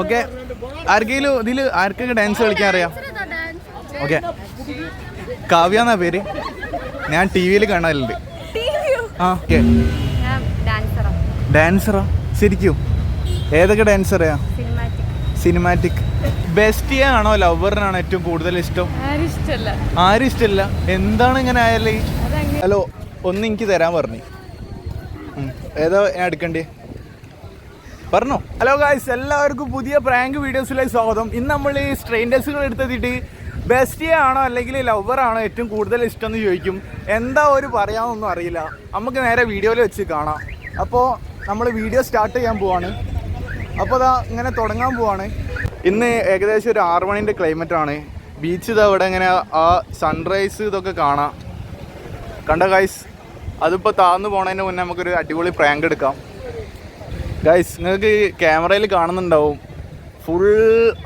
Okay ആർക്കെങ്കിലും ഇതിൽ ആർക്കൊക്കെ ഡാൻസ് കളിക്കാൻ അറിയാം ഓക്കെ കാവ്യ എന്നാ പേര് ഞാൻ ടി വിയിൽ കാണാറുണ്ട് ആ ഓക്കെ ഡാൻസറോ ശരിക്കും ഏതൊക്കെ ഡാൻസ് അറിയാം സിനിമാറ്റിക് ബെസ്റ്റ് ആണോ ലവറിനാണോ ഏറ്റവും കൂടുതൽ ഇഷ്ടം ആരും ഇഷ്ടമല്ല എന്താണ് ഇങ്ങനെ ആയാലേ ഹലോ ഒന്ന് എനിക്ക് തരാൻ പറഞ്ഞു ഏതാ ഞാൻ എടുക്കണ്ടേ പറഞ്ഞു ഹലോ ഗായ്സ് എല്ലാവർക്കും പുതിയ പ്രാങ്ക് വീഡിയോസിലേക്ക് സ്വാഗതം ഇന്ന് നമ്മൾ ഈ സ്ട്രെയിൻ ഡ്രസ്സുകൾ എടുത്തെത്തിയിട്ട് ബെസ്റ്റിയെ ആണോ അല്ലെങ്കിൽ ലവർ ആണോ ഏറ്റവും കൂടുതൽ ഇഷ്ടം എന്ന് ചോദിക്കും എന്താ ഒരു പറയാമെന്നൊന്നും അറിയില്ല നമുക്ക് നേരെ വീഡിയോയിൽ വെച്ച് കാണാം അപ്പോൾ നമ്മൾ വീഡിയോ സ്റ്റാർട്ട് ചെയ്യാൻ പോവാണ് അപ്പോൾ അതാ ഇങ്ങനെ തുടങ്ങാൻ പോവാണ് ഇന്ന് ഏകദേശം ഒരു ആറ് മണിൻ്റെ ക്ലൈമറ്റ് ആണ് ബീച്ച് ഇതാ ഇവിടെ ഇങ്ങനെ ആ സൺറൈസ് ഇതൊക്കെ കാണാം കണ്ട ഗൈസ് അതിപ്പോൾ താഴ്ന്നു പോണതിന് മുന്നേ നമുക്കൊരു അടിപൊളി പ്രാങ്ക് എടുക്കാം ഗൈസ് നിങ്ങൾക്ക് ക്യാമറയിൽ കാണുന്നുണ്ടാവും ഫുൾ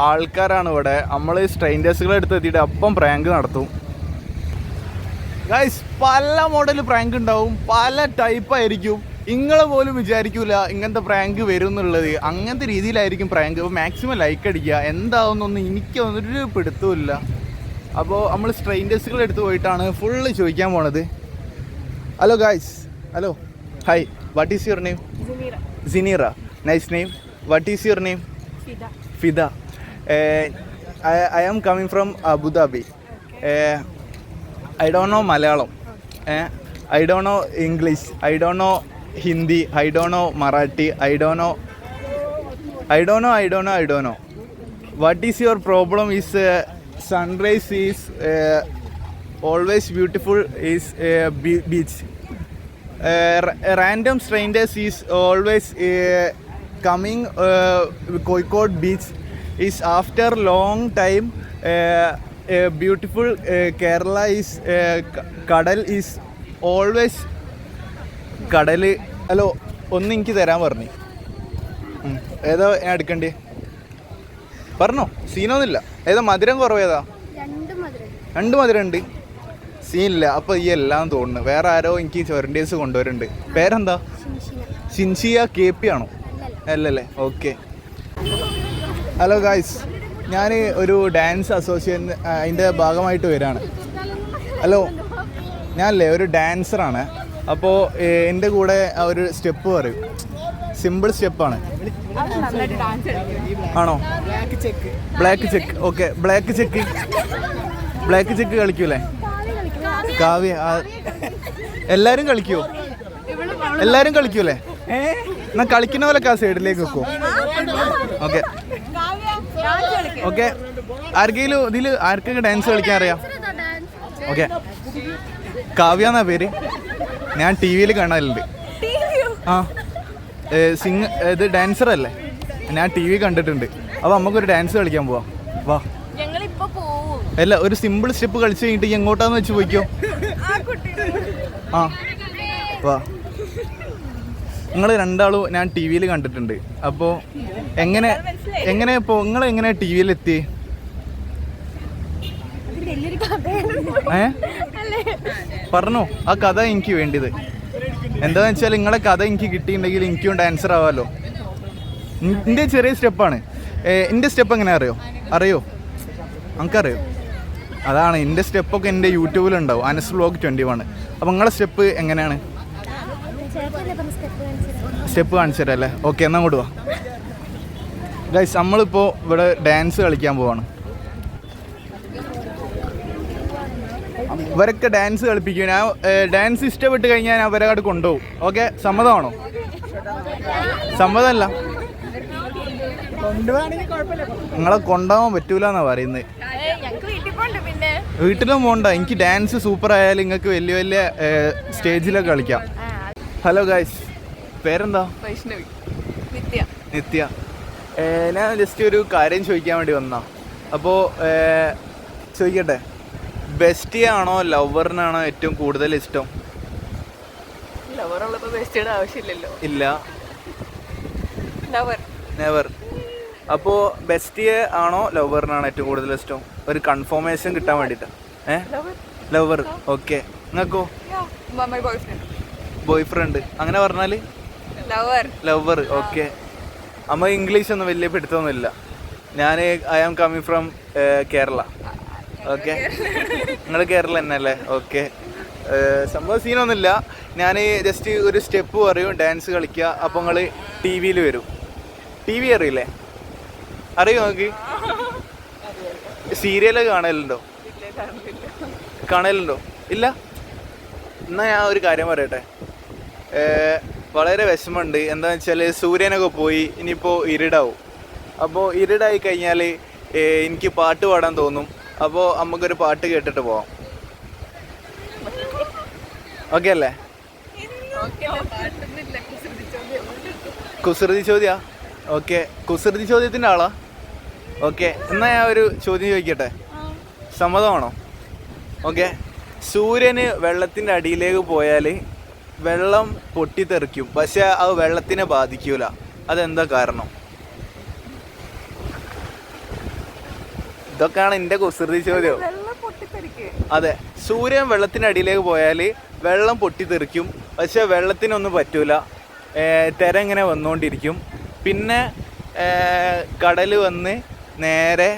ആൾക്കാരാണ് ഇവിടെ നമ്മൾ സ്ട്രെയിൻറ്റേഴ്സുകളെ എടുത്ത് എത്തിയിട്ട് അപ്പം പ്രാങ്ക് നടത്തും ഗൈസ് പല മോഡൽ പ്രാങ്ക് ഉണ്ടാവും പല ടൈപ്പായിരിക്കും നിങ്ങൾ പോലും വിചാരിക്കൂല ഇങ്ങനത്തെ പ്രാങ്ക് വരും എന്നുള്ളത് അങ്ങനത്തെ രീതിയിലായിരിക്കും പ്രാങ്ക് അപ്പോൾ മാക്സിമം ലൈക്ക് അടിക്കുക എന്താവുന്നൊന്നും എനിക്ക് ഒരു പിടുത്തമില്ല അപ്പോൾ നമ്മൾ സ്ട്രെയിൻറ്റേഴ്സുകൾ എടുത്ത് പോയിട്ടാണ് ഫുള്ള് ചോദിക്കാൻ പോണത് hello guys hello hi what is your name Zinira, nice name. What is your name? Fida. Fida. Uh, I am coming from Abu Dhabi. Okay. Uh, I don't know Malayalam. Okay. Uh, I don't know English. I don't know Hindi. I don't know Marathi. I don't know. What is your problem is sunrise is always beautiful is beach. Random strangers is always coming Kozhikode beach is after long time beautiful Kerala is കടൽ is always കടൽ hello ഒന്ന് എനിക്ക് തരാൻ പറഞ്ഞു ഏതാ ഞാൻ എടുക്കണ്ടേ പറഞ്ഞോ സീനൊന്നുമില്ല ഏതാ മധുരം കുറവേതാ രണ്ട് മധുരം ഉണ്ട് സീനില്ല അപ്പൊ ഈ എല്ലാം തോന്നുന്നു വേറെ ആരോ എനിക്ക് ചൊരണ്ടേഴ്സ് കൊണ്ടുവരുന്നുണ്ട് പേരെന്താ ഷിൻഷിയ കെ പി ആണോ അല്ലല്ലേ ഓക്കെ ഹലോ ഗായ്സ് ഞാൻ ഒരു ഡാൻസ് അസോസിയേഷൻ അതിൻ്റെ ഭാഗമായിട്ട് വരികയാണ് ഹലോ ഞാനല്ലേ ഒരു ഡാൻസറാണ് അപ്പോൾ എൻ്റെ കൂടെ ആ ഒരു സ്റ്റെപ്പ് പറയും സിമ്പിൾ സ്റ്റെപ്പാണ് ആണോ black check okay black check black check കളിക്കൂലേ Kavya എല്ലാരും കളിക്കോ എല്ലാരും കളിക്കൂലേ എന്നാ കളിക്കുന്ന പോലെ ആ സൈഡിലേക്ക് വെക്കോ ഓക്കെ ഓക്കെ ആർക്കെങ്കിലും ഇതിൽ ആർക്കൊക്കെ ഡാൻസ് കളിക്കാൻ അറിയാം ഓക്കെ കാവ്യ എന്നാ പേര് ഞാൻ ടി വിയിൽ കാണാറുണ്ട് ആ സിംഗ് ഇത് ഡാൻസർ അല്ലേ ഞാൻ ടി വി കണ്ടിട്ടുണ്ട് അപ്പോൾ നമുക്കൊരു ഡാൻസ് കളിക്കാൻ പോവാം വാ അല്ല ഒരു സിമ്പിൾ സ്റ്റെപ്പ് കളിച്ചു കഴിഞ്ഞിട്ട് എങ്ങോട്ടാന്ന് വെച്ച് പോയിക്കോ ആ വാ നിങ്ങൾ രണ്ടാളും ഞാൻ ടി വിയിൽ കണ്ടിട്ടുണ്ട് അപ്പോൾ എങ്ങനെ എങ്ങനെ ഇപ്പോൾ നിങ്ങൾ എങ്ങനെ ടി വിയിൽ എത്തി ഏ പറഞ്ഞോ ആ കഥ എനിക്ക് വേണ്ടിയത് എന്താന്ന് വെച്ചാൽ നിങ്ങളെ കഥ എനിക്ക് കിട്ടിയിട്ടുണ്ടെങ്കിൽ എനിക്കും ഡാൻസർ ആവാമല്ലോ എൻ്റെ ചെറിയ സ്റ്റെപ്പാണ് എൻ്റെ സ്റ്റെപ്പ് എങ്ങനെ അറിയോ അറിയോ നമുക്കറിയോ അതാണ് എൻ്റെ സ്റ്റെപ്പൊക്കെ എൻ്റെ യൂട്യൂബിലുണ്ടാവും അനസ് വ്ലോഗ് ട്വൻറ്റി വൺ അപ്പോൾ നിങ്ങളുടെ സ്റ്റെപ്പ് എങ്ങനെയാണ് സ്റ്റെപ്പ് കാണിച്ചു തരാം അല്ലേ ഓക്കെ എന്നാൽ അങ്ങോട്ട് ഗൈസ് നമ്മളിപ്പോൾ ഇവിടെ ഡാൻസ് കളിക്കാൻ പോവാണ് ഇവരൊക്കെ ഡാൻസ് കളിപ്പിക്കും ഞാൻ ഡാൻസ് ഇഷ്ടപ്പെട്ട് കഴിഞ്ഞാൽ ഞാൻ അവരെ അവിടെ കൊണ്ടുപോകും ഓക്കെ സമ്മതമാണോ സമ്മതമല്ല നിങ്ങളെ കൊണ്ടുപോകാൻ പറ്റൂലെന്നാണ് പറയുന്നത് വീട്ടിലും പോണ്ട എനിക്ക് ഡാൻസ് സൂപ്പർ ആയാലും നിങ്ങൾക്ക് വലിയ വലിയ സ്റ്റേജിലൊക്കെ കളിക്കാം ഹലോ ഗായ്സ് പേരെന്താ വൈഷ്ണവി നിത്യ നിത്യ ഞാൻ ജസ്റ്റ് ഒരു കാര്യം ചോദിക്കാൻ വേണ്ടി വന്നാ അപ്പോ ചോദിക്കട്ടെ ബെസ്റ്റിയാണോ ലവറിനാണോ ഏറ്റവും കൂടുതൽ ഇഷ്ടം ലവറുള്ളപ്പോൾ ബെസ്റ്റിയുടെ ആവശ്യമില്ലല്ലോ ഇല്ല നെവർ അപ്പോ ബെസ്റ്റിയെ ആണോ ലവറിനാണോ ഏറ്റവും കൂടുതൽ ഇഷ്ടം ഒരു കൺഫോമേഷൻ കിട്ടാൻ വേണ്ടിയിട്ട് ഏ ലവർ ഓക്കെ നിങ്ങൾക്കോ ബോയ് ഫ്രണ്ട് അങ്ങനെ പറഞ്ഞാല് ലവർ ഓക്കെ അമ്മ ഇംഗ്ലീഷ് ഒന്നും വലിയ പെടുത്തൊന്നുമില്ല ഞാൻ I am coming from Kerala okay നിങ്ങൾ കേരള തന്നെ അല്ലേ ഓക്കെ സംഭവം സീനൊന്നുമില്ല ഞാൻ ജസ്റ്റ് ഒരു സ്റ്റെപ്പ് പറയും ഡാൻസ് കളിക്കുക അപ്പോൾ നിങ്ങൾ ടി വിയിൽ വരും ടി വി അറിയില്ലേ അറിയോ നോക്കി സീരിയല് കാണലുണ്ടോ കാണലുണ്ടോ ഇല്ല എന്നാ ഞാൻ ഒരു കാര്യം പറയട്ടെ വളരെ വിഷമമുണ്ട് എന്താ വെച്ചാൽ സൂര്യനൊക്കെ പോയി ഇനിയിപ്പോൾ ഇരുടാവും അപ്പോൾ ഇരുടായി കഴിഞ്ഞാൽ എനിക്ക് പാട്ട് പാടാൻ തോന്നും അപ്പോൾ നമുക്കൊരു പാട്ട് കേട്ടിട്ട് പോവാം ഓക്കെ അല്ലേ കുസൃതി ചോദ്യാ ഓക്കെ കുസൃതി ചോദ്യത്തിൻ്റെ ആളാ ഓക്കെ എന്നാ ഞാൻ ഒരു ചോദ്യം ചോദിക്കട്ടെ സമ്മതമാണോ ഓക്കെ സൂര്യന് വെള്ളത്തിൻ്റെ അടിയിലേക്ക് പോയാൽ വെള്ളം പൊട്ടിത്തെറിക്കും പക്ഷെ അത് വെള്ളത്തിനെ ബാധിക്കൂല അതെന്താ കാരണം ഇതൊക്കെയാണ് എൻ്റെ കുസൃതി ചോദ്യം അതെ സൂര്യൻ അടിയിലേക്ക് പോയാൽ വെള്ളം പൊട്ടിത്തെറിക്കും പക്ഷെ വെള്ളത്തിനൊന്നും പറ്റൂല തിര ഇങ്ങനെ വന്നുകൊണ്ടിരിക്കും പിന്നെ കടൽ വന്ന് നേരെ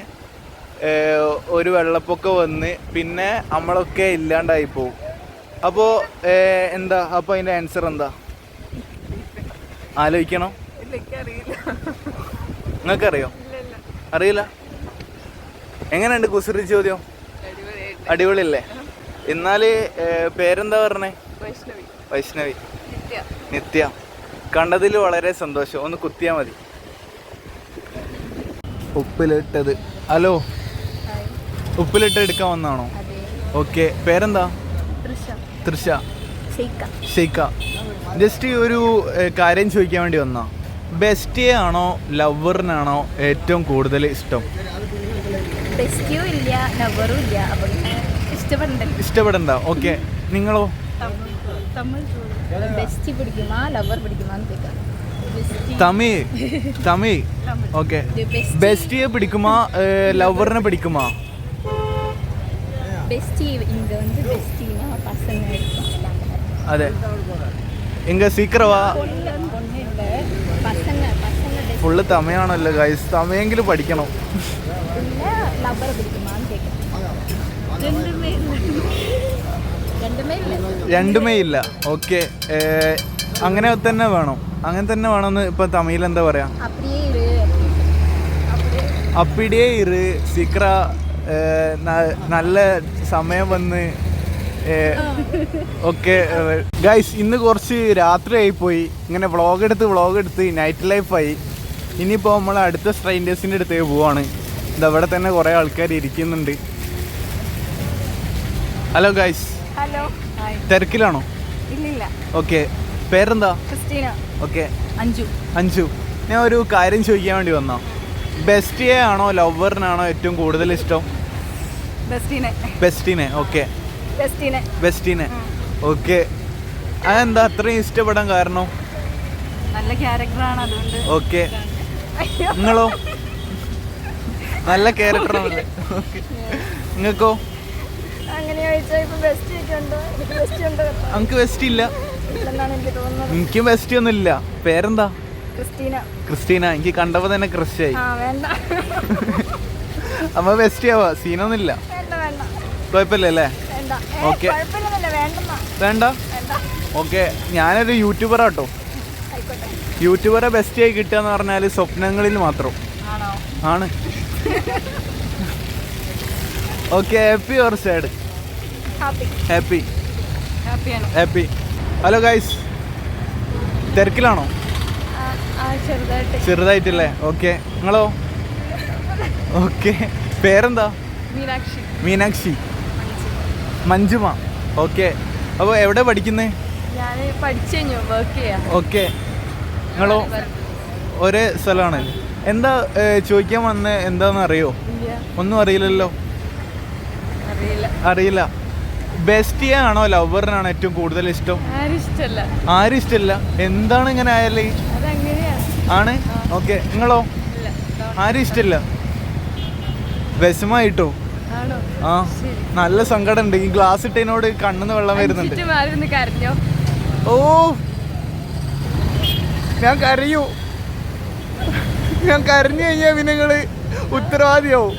ഒരു വെള്ളപ്പൊക്കം വന്ന് പിന്നെ നമ്മളൊക്കെ ഇല്ലാണ്ടായി പോവും അപ്പോ എന്താ അപ്പൊ അതിന്റെ ആൻസർ എന്താ ആലോചിക്കണം അറിയോ അറിയില്ല എങ്ങനെയുണ്ട് കുസൃതി ചോദ്യം അടിപൊളിയല്ലേ എന്നാല് പേരെന്താ പറഞ്ഞേ വൈഷ്ണവി വൈഷ്ണവി നിത്യ കണ്ടതിൽ വളരെ സന്തോഷം ഒന്ന് കുത്തിയാ മതി ഉപ്പിലിട്ടത് ഹലോ ഉപ്പിലിട്ട് എടുക്കാൻ വന്നാണോ ഓക്കെ പേരെന്താ തൃഷ ഷെയ്ക്ക ജസ്റ്റ് ഒരു കാര്യം ചോദിക്കാൻ വേണ്ടി വന്ന ബെസ്റ്റിയെ ആണോ ലവറിനാണോ ഏറ്റവും കൂടുതൽ ഇഷ്ടം ഇഷ്ടപ്പെടണ്ട ഓക്കെ നിങ്ങളോ ബെസ്റ്റ് പിടിക്കുമാ ലവർ പിടിക്കുമാന്ന് തമി തമി ഓക്കെ ബെസ്റ്റിയെ പിടിക്കുമാ ലവറിനെ പിടിക്കുമാ അതെ ഇങ്ങ സീക്രവാ ഫുള്ള് തമയാണല്ലോ ഗൈസ് തമയെങ്കിലും പഠിക്കണം രണ്ടുമേ ഇല്ല ഓക്കെ അങ്ങനെ തന്നെ വേണം അങ്ങനെ തന്നെ വേണമെന്ന് ഇപ്പൊ തമിഴിൽ എന്താ പറയാ അപ്പിടിയേ ഇറ് സിക്ര നല്ല സമയം വന്ന് ഓക്കെ ഗൈസ് ഇന്ന് കുറച്ച് രാത്രിയായി പോയി ഇങ്ങനെ വ്ളോഗ് എടുത്ത് വ്ളോഗ് എടുത്ത് നൈറ്റ് ലൈഫായി ഇനിയിപ്പോൾ നമ്മൾ അടുത്ത സ്ട്രൈൻഡേഴ്സിൻ്റെ അടുത്തേക്ക് പോവാണ് അവിടെ തന്നെ കുറേ ആൾക്കാർ ഇരിക്കുന്നുണ്ട് ഹലോ ഗൈസ് ഹലോ തിരക്കിലാണോ ഓക്കെ പേരെന്താ ക്രിസ്റ്റീന ഓക്കെ അഞ്ചു അഞ്ചു ഞാൻ ഒരു കാര്യം ചോദിക്കാൻ വേണ്ടി വന്നോ ബെസ്റ്റിയെ ആണോ ലവറിനാണോ ഏറ്റവും കൂടുതൽ ഇഷ്ടം ബെസ്റ്റിനെ ബെസ്റ്റിനെ ഓക്കെ ബെസ്റ്റിനെ ബെസ്റ്റിനെ ഓക്കെ അതെന്താ അത്രയും ഇഷ്ടപ്പെടാൻ കാരണം നല്ല ക്യാരക്ടറാണ് അതുകൊണ്ട് ഓക്കെ നിങ്ങളോ നല്ല ക്യാരക്ടർ ആണ് നിങ്ങൾക്കോ അങ്ങനെ ചോദിച്ചാൽ ഇപ്പൊ ബെസ്റ്റ് ഉണ്ടോ എനിക്ക് ബെസ്റ്റ് ഉണ്ടോ നമുക്ക് ബെസ്റ്റ് ഇല്ല എനിക്ക് തോന്നുന്നത് ബെസ്റ്റ് ഒന്നും ഇല്ല പേരെന്താ ക്രിസ്റ്റീന ക്രിസ്റ്റീന എനിക്ക് കണ്ടപ്പോ തന്നെ ക്രിസ്റ്റ ആയി ആ വേണ്ട അമ്മ ബെസ്റ്റ് ആവാ സീനൊന്നുമില്ല വേണ്ട വേണ്ട കുഴപ്പമില്ല വേണ്ട ഏയ്, Okay. കുഴപ്പമൊന്നുമില്ല വേണ്ടെന്നാ വേണ്ട വേണ്ട ഓക്കെ ഞാനൊരു യൂട്യൂബർ ആട്ടോ ആയിക്കോട്ടെ യൂട്യൂബറെ ബെസ്റ്റ് ആയി കിട്ടുക എന്ന് പറഞ്ഞാൽ സ്വപ്നങ്ങളിൽ മാത്രം ആണോ ആണ് okay happy or sad happy happy ഹാപ്പിയാണ് ഹാപ്പി ഹലോ ഗൈസ് തിരക്കിലാണോ ചെറുതായിട്ടല്ലേ ഓക്കെ നിങ്ങളോ ഓക്കെ പേരെന്താ മീനാക്ഷി മീനാക്ഷി മഞ്ജുമ ഓക്കെ അപ്പോൾ എവിടെ പഠിക്കുന്നേ ഞാൻ പഠിച്ചു വർക്ക് ഓക്കെ നിങ്ങളോ ഒരേ സ്ഥലമാണ് എന്താ ചോദിക്കാൻ വന്ന എന്താണെന്ന് അറിയോ ഒന്നും അറിയില്ലല്ലോ അറിയില്ല അറിയില്ല ബെസ്റ്റിയെ ആണോ ലവറിനാണോ ഏറ്റവും കൂടുതൽ ഇഷ്ടം ആരും ഇഷ്ടമല്ല എന്താണ് ഇങ്ങനെ ആയാലേ ആണ് ഓക്കെ നിങ്ങളോ ആരും ഇഷ്ടമില്ല വിഷമായിട്ടോ ആ നല്ല സങ്കടം ഉണ്ട് ഈ ഗ്ലാസ് ഇട്ടതിനോട് കണ്ണിന്ന് വെള്ളം വരുന്നുണ്ട് ഓ ഞാൻ കരയൂ ഞാൻ കരഞ്ഞു കഴിഞ്ഞാ പിന്നെ നിങ്ങള് ഉത്തരവാദിയാവും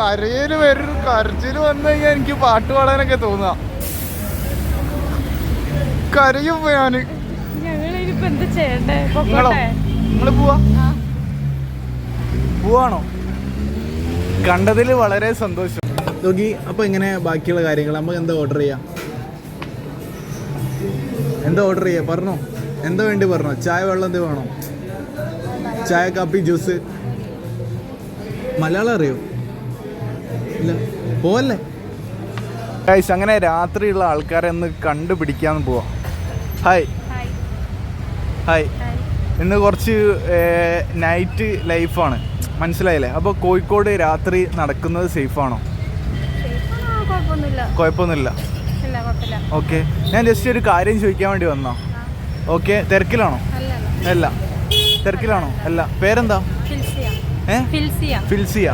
കരയില് വരും കരച്ചില് വന്നു കഴിഞ്ഞാൽ എനിക്ക് പാട്ട് പാടാനൊക്കെ തോന്നാ കരയും ഞാൻ നിങ്ങള് പോവാ പോവാണോ കണ്ടതിൽ വളരെ സന്തോഷം നോക്കി അപ്പൊ ഇങ്ങനെ ബാക്കിയുള്ള കാര്യങ്ങൾ നമുക്ക് എന്താ ഓർഡർ ചെയ്യാം എന്താ ഓർഡർ ചെയ്യാ പറഞ്ഞോ എന്താ വേണ്ടി പറഞ്ഞോ ചായ വെള്ളം എന്ത് വേണോ ചായ കാപ്പി ജ്യൂസ് മലയാളം അറിയോ പോവല്ലേ അങ്ങനെ രാത്രിയുള്ള ആൾക്കാരെ ഒന്ന് കണ്ടുപിടിക്കാൻ പോവാം ഹായ് ഹായ് ഇന്ന് കുറച്ച് നൈറ്റ് ലൈഫാണ് മനസ്സിലായില്ലേ അപ്പോൾ കോഴിക്കോട് രാത്രി നടക്കുന്നത് സേഫാണോ കുഴപ്പമൊന്നുമില്ല ഓക്കെ ഞാൻ ജസ്റ്റ് ഒരു കാര്യം ചോദിക്കാൻ വേണ്ടി വന്നോ ഓക്കെ തിരക്കിലാണോ അല്ല തിരക്കിലാണോ അല്ല പേരെന്താ ഫിൽസിയ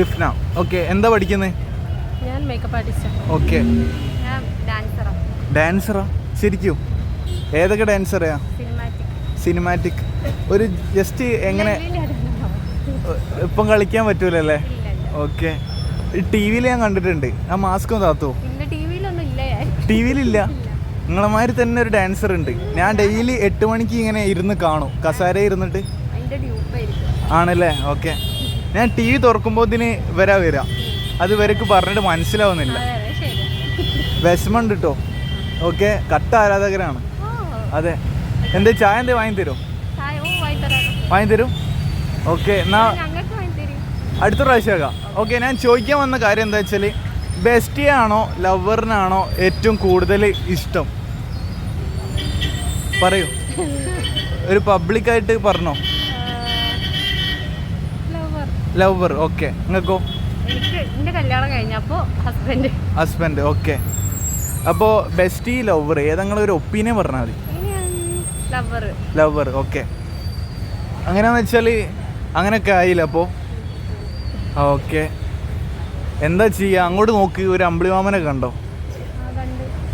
റിഫ്ന ഓക്കെ എന്താ പഠിക്കുന്നത് ഞാൻ മേക്കപ്പ് ആർട്ടിസ്റ്റാണ് ഓക്കെ ഡാൻസറാ ശരിക്കും ഏതൊക്കെ ഡാൻസറയാ സിനിമാറ്റിക് ഒരു ജസ്റ്റ് എങ്ങനെ ഇപ്പം കളിക്കാൻ പറ്റൂലല്ലേ ഓക്കെ ടി വിയിൽ ഞാൻ കണ്ടിട്ടുണ്ട് ആ മാസ്ക് താത്തു ടി വിയിലില്ല നിങ്ങളമാതിരി തന്നെ ഒരു ഡാൻസർ ഉണ്ട് ഞാൻ ഡെയിലി എട്ട് മണിക്ക് ഇങ്ങനെ ഇരുന്ന് കാണും കസാര ഇരുന്നിട്ട് ആണല്ലേ ഓക്കെ ഞാൻ ടി വി തുറക്കുമ്പോൾ ഇതിന് വരാ വരാ അത് വരക്ക് പറഞ്ഞിട്ട് മനസ്സിലാവുന്നില്ല വിഷമം കിട്ടോ ഓക്കെ കട്ട ആരാധകരാണ് അതെ എന്തേ ചായ എന്തേ വാങ്ങി തരുമോ വാങ്ങി തരും ഓക്കെ എന്നാ അടുത്ത പ്രാവശ്യമേക്കാം ഓക്കെ ഞാൻ ചോദിക്കാൻ വന്ന കാര്യം എന്താ വെച്ചാൽ ബെസ്റ്റിയാണോ ലവറിനാണോ ഏറ്റവും കൂടുതൽ ഇഷ്ടം പറയൂ ഒരു പബ്ലിക്കായിട്ട് പറഞ്ഞോ ലവർ ഓക്കെ നിങ്ങൾക്കോ എനിക്ക് എന്റെ കല്യാണം ഹസ്ബൻഡ് ഹസ്ബൻഡ് ഓക്കെ അപ്പോ ബെസ്റ്റ് ഈ ലവർ ഏതെങ്കിലും ഒരു ഒപ്പീനിയൻ പറഞ്ഞാൽ മതി ലവർ ലവർ ഓക്കെ അങ്ങനെയാന്ന് വെച്ചാൽ അങ്ങനെയൊക്കെ ആയില്ല അപ്പോ ഓക്കെ എന്താ ചെയ്യുക അങ്ങോട്ട് നോക്കി ഒരു അമ്പിളി മാമനെ കണ്ടോ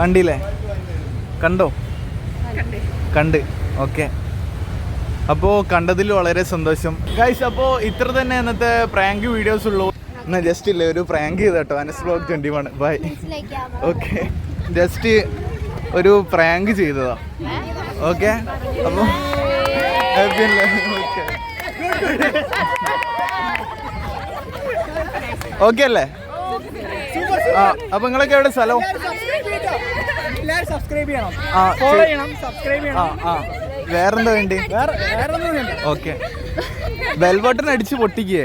കണ്ടില്ലേ കണ്ടോ കണ്ട് ഓക്കെ അപ്പോൾ കണ്ടതിൽ വളരെ സന്തോഷം ഗൈസ് അപ്പോൾ ഇത്ര തന്നെ ഇന്നത്തെ പ്രാങ്ക് വീഡിയോസ് ഉള്ളൂ എന്നാ ജസ്റ്റ് ഇല്ലേ ഒരു പ്രാങ്ക് ചെയ്ത Anas blog twenty one bye okay just ഒരു പ്രാങ്ക് ചെയ്തതാ ഓക്കെ അപ്പോൾ ഓക്കെ അല്ലേ ആ അപ്പൊ നിങ്ങളൊക്കെ എവിടെ സ്ഥലം സബ്സ്ക്രൈബ് ചെയ്യണം ഫോളോ ചെയ്യണം സബ്സ്ക്രൈബ് ചെയ്യണം ആ ആ വേറെന്താ വേണ്ടി ഓക്കെ ബെൽ അടിച്ച് പൊട്ടിക്കേ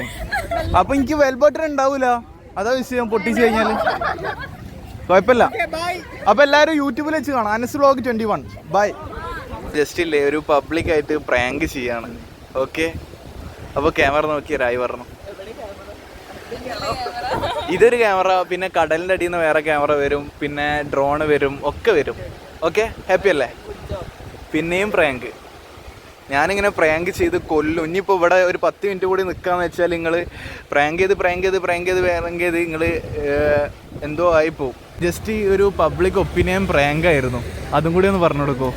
അപ്പൊ എനിക്ക് ബെൽ ഉണ്ടാവൂല അതാ വിഷയം പൊട്ടിച്ചു കഴിഞ്ഞാല് കുഴപ്പമില്ല അപ്പൊ എല്ലാരും യൂട്യൂബിൽ വെച്ച് കാണാം Anas vlog twenty one bye just ഇല്ലേ ഒരു പബ്ലിക് ആയിട്ട് പ്രാങ്ക് ചെയ്യാണ് ഓക്കെ അപ്പൊ ക്യാമറ നോക്കി രായി പറഞ്ഞു ഇതൊരു ക്യാമറ പിന്നെ കടലിന്റെ അടിയിൽ നിന്ന് വേറെ ക്യാമറ വരും പിന്നെ ഡ്രോണ് വരും ഒക്കെ വരും ഓക്കെ ഹാപ്പി അല്ലേ പിന്നെയും പ്രാങ്ക് ഞാനിങ്ങനെ പ്രാങ്ക് ചെയ്ത് കൊല്ലും ഇനിയിപ്പോൾ ഇവിടെ ഒരു പത്ത് മിനിറ്റ് കൂടി നിൽക്കാന്ന് വെച്ചാൽ നിങ്ങൾ പ്രാങ്ക് ചെയ്ത് പ്രാങ്ക് ചെയ്ത് പ്രാങ്ക് ചെയ്ത് പ്രാങ്ക് ചെയ്ത് നിങ്ങൾ എന്തോ ആയിപ്പോവും ജസ്റ്റ് ഈ ഒരു പബ്ലിക് ഒപ്പീനിയൻ പ്രാങ്ക് ആയിരുന്നു അതും കൂടി ഒന്ന് പറഞ്ഞു കൊടുക്കോ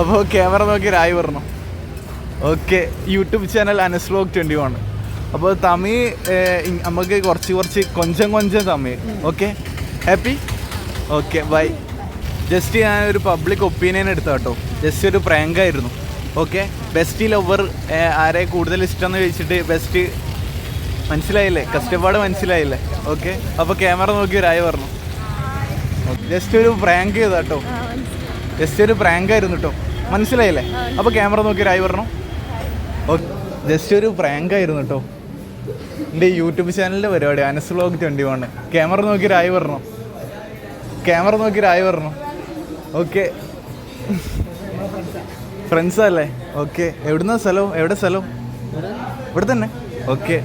അപ്പോൾ ക്യാമറ നോക്കി രായി പറഞ്ഞു okay YouTube channel Anas vlog twenty one അപ്പോൾ തമി നമുക്ക് കുറച്ച് കുറച്ച് കൊഞ്ചം കൊഞ്ചം തമി okay happy okay bye just ഞാൻ ഒരു പബ്ലിക് ഒപ്പീനിയൻ എടുത്ത കേട്ടോ ജസ്റ്റ് ഒരു പ്രാങ്കായിരുന്നു ഓക്കെ ബെസ്റ്റ് ലവർ ആരെ കൂടുതൽ ഇഷ്ടമെന്ന് ചോദിച്ചിട്ട് ബെസ്റ്റ് മനസ്സിലായില്ലേ കഷ്ടപ്പാട് മനസ്സിലായില്ലേ ഓക്കെ അപ്പോൾ ക്യാമറ നോക്കി ഒരായി പറഞ്ഞു ജസ്റ്റ് ഒരു പ്രാങ്ക് ചെയ്ത കേട്ടോ ജസ്റ്റ് ഒരു പ്രാങ്ക് ആയിരുന്നു കേട്ടോ മനസ്സിലായില്ലേ അപ്പോൾ ക്യാമറ നോക്കി ഒരായി പറഞ്ഞു ഓക്കെ ജസ്റ്റ് ഒരു പ്രാങ്ക് ആയിരുന്നു കേട്ടോ എൻ്റെ യൂട്യൂബ് ചാനലിൻ്റെ പരിപാടി Anas vlog twenty one camera നോക്കി ഒരായി പറഞ്ഞു ക്യാമറ നോക്കി ഒരായി പറഞ്ഞു ഓക്കെ ഫ്രണ്ട്സാ അല്ലേ ഓക്കെ എവിടുന്ന സ്ഥലവും എവിടെ സ്ഥലവും ഇവിടെ തന്നെ ഓക്കെ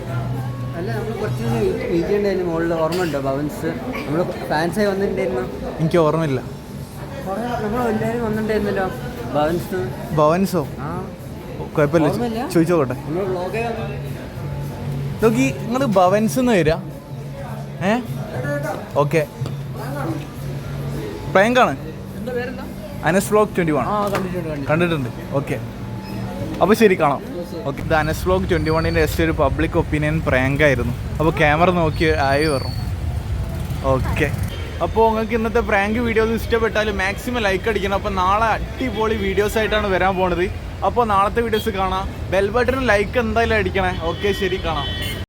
അല്ല നമ്മൾ കുറച്ച് വീട്ടിലുണ്ടായിരുന്നു മുകളിൽ ഓർമ്മ ഉണ്ടോ ഭവൻസ് നമ്മൾ ഫാൻസായി വന്നിട്ടുണ്ടായിരുന്നു എനിക്ക് ഓർമ്മയില്ല നമ്മൾ ഭവൻസോ കുഴപ്പമില്ല ചോദിച്ചോട്ടെ നോക്കി നിങ്ങൾ ഭവൻസ് എന്ന് വരിക ഏ okay Anas vlog twenty one കണ്ടിട്ടുണ്ട് ഓക്കെ അപ്പോൾ ശരി കാണാം ഓക്കെ ഇത് അനസ് വ്ലോഗ് ട്വൻറ്റി വണ്ണിൻ്റെ ജസ്റ്റ് ഒരു പബ്ലിക് ഒപ്പീനിയൻ ആയിരുന്നു അപ്പോൾ ക്യാമറ നോക്കി ആയി വരും ഓക്കെ അപ്പോൾ നിങ്ങൾക്ക് ഇന്നത്തെ പ്രാങ്ക് വീഡിയോസ് ഇഷ്ടപ്പെട്ടാൽ മാക്സിമം ലൈക്ക് അടിക്കണം അപ്പോൾ നാളെ അടിപൊളി വീഡിയോസ് ആയിട്ടാണ് വരാൻ പോണത് അപ്പോൾ നാളത്തെ വീഡിയോസ് കാണാം ബെൽ ബട്ടണും ലൈക്ക് എന്തായാലും അടിക്കണേ ഓക്കെ ശരി കാണാം